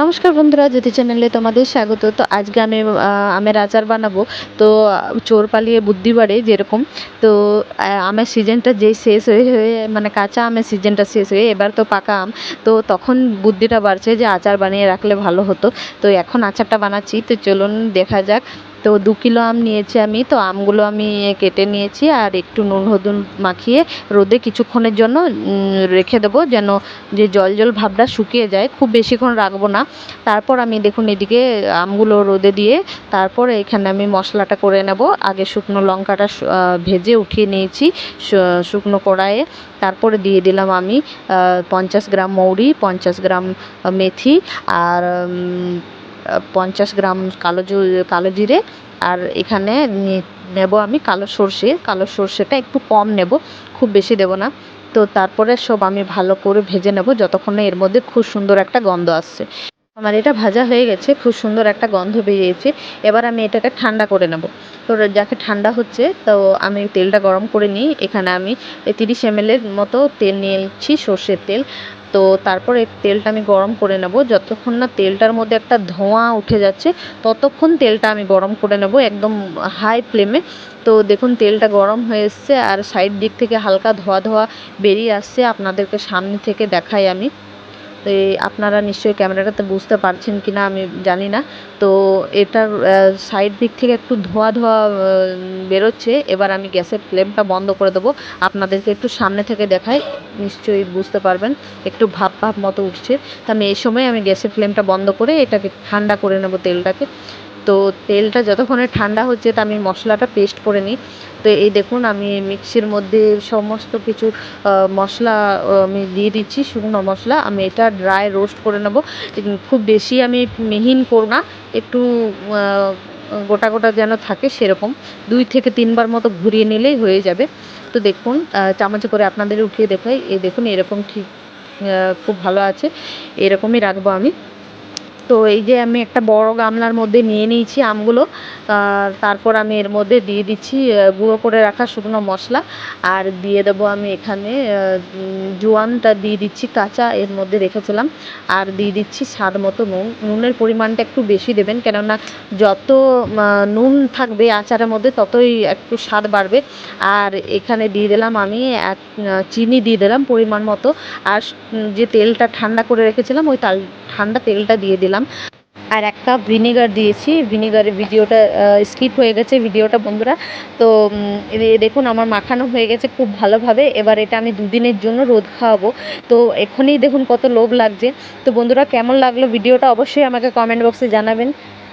নমস্কার বন্ধুরা, জ্যোতি চ্যানেলে তোমাদের স্বাগত। তো আজকে আমি আমের আচার বানাবো। তো চোর পালিয়ে বুদ্ধি বাড়ে যেরকম। তো আমের সিজনটা যেই শেষ হয়ে হয়ে মানে কাঁচা আমের সিজনটা শেষ হয়ে এবার তো পাকা আম। তো তখন বুদ্ধিটা বাড়ছে যে আচার বানিয়ে রাখলে ভালো হতো। তো এখন আচারটা বানাচ্ছি। তো চলুন দেখা যাক। তো দু কিলো আম নিয়েছি আমি, তো আমগুলো আমি কেটে নিয়েছি আর একটু নুন, হলুদ মাখিয়ে রোদে কিছুক্ষণের জন্য রেখে দেবো যেন যে জল জল ভাবটা শুকিয়ে যায়। খুব বেশিক্ষণ রাখব না। তারপর আমি দেখুন এদিকে আমগুলো রোদে দিয়ে তারপর এখানে আমি মশলাটা করে নেব। আগে শুকনো লঙ্কাটা ভেজে উঠিয়ে নিয়েছি শুকনো কড়াইয়ে। তারপরে দিয়ে দিলাম আমি পঞ্চাশ গ্রাম মৌরি, পঞ্চাশ গ্রাম মেথি আর পঞ্চাশ গ্রাম কালো কালো জিরে, আর এখানে নেব আমি কালো সর্ষে। কালো সর্ষেটা একটু কম নেব, খুব বেশি দেব না। তো তারপরে সব আমি ভালো করে ভেজে নেব, যতক্ষণ না এর মধ্যে খুব সুন্দর একটা গন্ধ আসছে। আমার এটা ভাজা হয়ে গেছে, খুব সুন্দর একটা গন্ধ বেরিয়েছে। এবার আমি এটাকে ঠান্ডা করে নেব। তো যাকে ঠান্ডা হচ্ছে, তো আমি তেলটা গরম করে নিই। এখানে আমি তিরিশ এমএলের মতো তেল নিয়েছি, সর্ষের তেল। তো তারপরে তেলটা আমি গরম করে নেব। যতক্ষণ না তেলটার মধ্যে একটা ধোঁয়া উঠে যাচ্ছে, ততক্ষণ তেলটা আমি গরম করে নেব একদম হাই ফ্লেমে তো দেখুন, তেলটা গরম হয়ে এসছে আর সাইড দিক থেকে হালকা ধোঁয়া ধোঁয়া বেরিয়ে আসছে। আপনাদেরকে সামনে থেকে দেখাই আমি। তো আপনারা নিশ্চয়ই ক্যামেরাটাতে বুঝতে পারছেন কি না আমি জানি না। তো এটার সাইড দিক থেকে একটু ধোয়া ধোয়া বেরোচ্ছে। এবার আমি গ্যাসের ফ্লেমটা বন্ধ করে দেবো। আপনাদেরকে একটু সামনে থেকে দেখাই, নিশ্চয়ই বুঝতে পারবেন। একটু ভাব ভাব মতো উঠছে। তা আমি এই সময় আমি গ্যাসের ফ্লেমটা বন্ধ করে এটাকে ঠান্ডা করে নেব তেলটাকে। তো তেলটা যতক্ষণে ঠান্ডা হচ্ছে তা আমি মশলাটা পেস্ট করে নিই। তো এই দেখুন, আমি মিক্সির মধ্যে সমস্ত কিছু মশলা আমি দিয়ে দিচ্ছি, শুকনো মশলা। আমি এটা ড্রাই রোস্ট করে নেব। খুব বেশি আমি মিহিন করব না, একটু গোটা গোটা যেন থাকে সেরকম। দুই থেকে তিনবার মতো ঘুরিয়ে নিলেই হয়ে যাবে। তো দেখুন চামচে করে আপনাদের উঠিয়ে দেখাই। এই দেখুন, এরকম ঠিক খুব ভালো আছে। এরকমই রাখব আমি। তো এই যে আমি একটা বড় গামলার মধ্যে নিয়ে নিয়েছি আমগুলো তারপর আমি এর মধ্যে দিয়ে দিচ্ছি গুঁড়ো করে রাখা শুকনো মশলা, আর দিয়ে দেবো আমি এখানে জোয়ানটা দিয়ে দিচ্ছি কাঁচা, এর মধ্যে রেখেছিলাম, আর দিয়ে দিচ্ছি স্বাদ মতো নুন। নুনের পরিমাণটা একটু বেশি দেবেন, কেননা যত নুন থাকবে আচারের মধ্যে, ততই একটু স্বাদ বাড়বে। আর এখানে দিয়ে দিলাম আমি এক চিনি দিয়ে দিলাম পরিমাণ মতো, আর যে তেলটা ঠান্ডা করে রেখেছিলাম, ওই তাল ঠান্ডা তেলটা দিয়ে দিলাম। আর এক কাপ ভিনেগার দিয়েছি। ভিনেগারের ভিডিওটা স্কিপ হয়ে গেছে ভিডিওটা, বন্ধুরা। তো দেখুন আমার মাখানো হয়ে গেছে খুব ভালোভাবে। এবার এটা আমি দুদিনের জন্য রোদ খাওয়াবো। তো এখনই দেখুন কত লোভ লাগছে। তো বন্ধুরা, কেমন লাগল ভিডিওটা অবশ্যই আমাকে কমেন্ট বক্সে জানাবেন।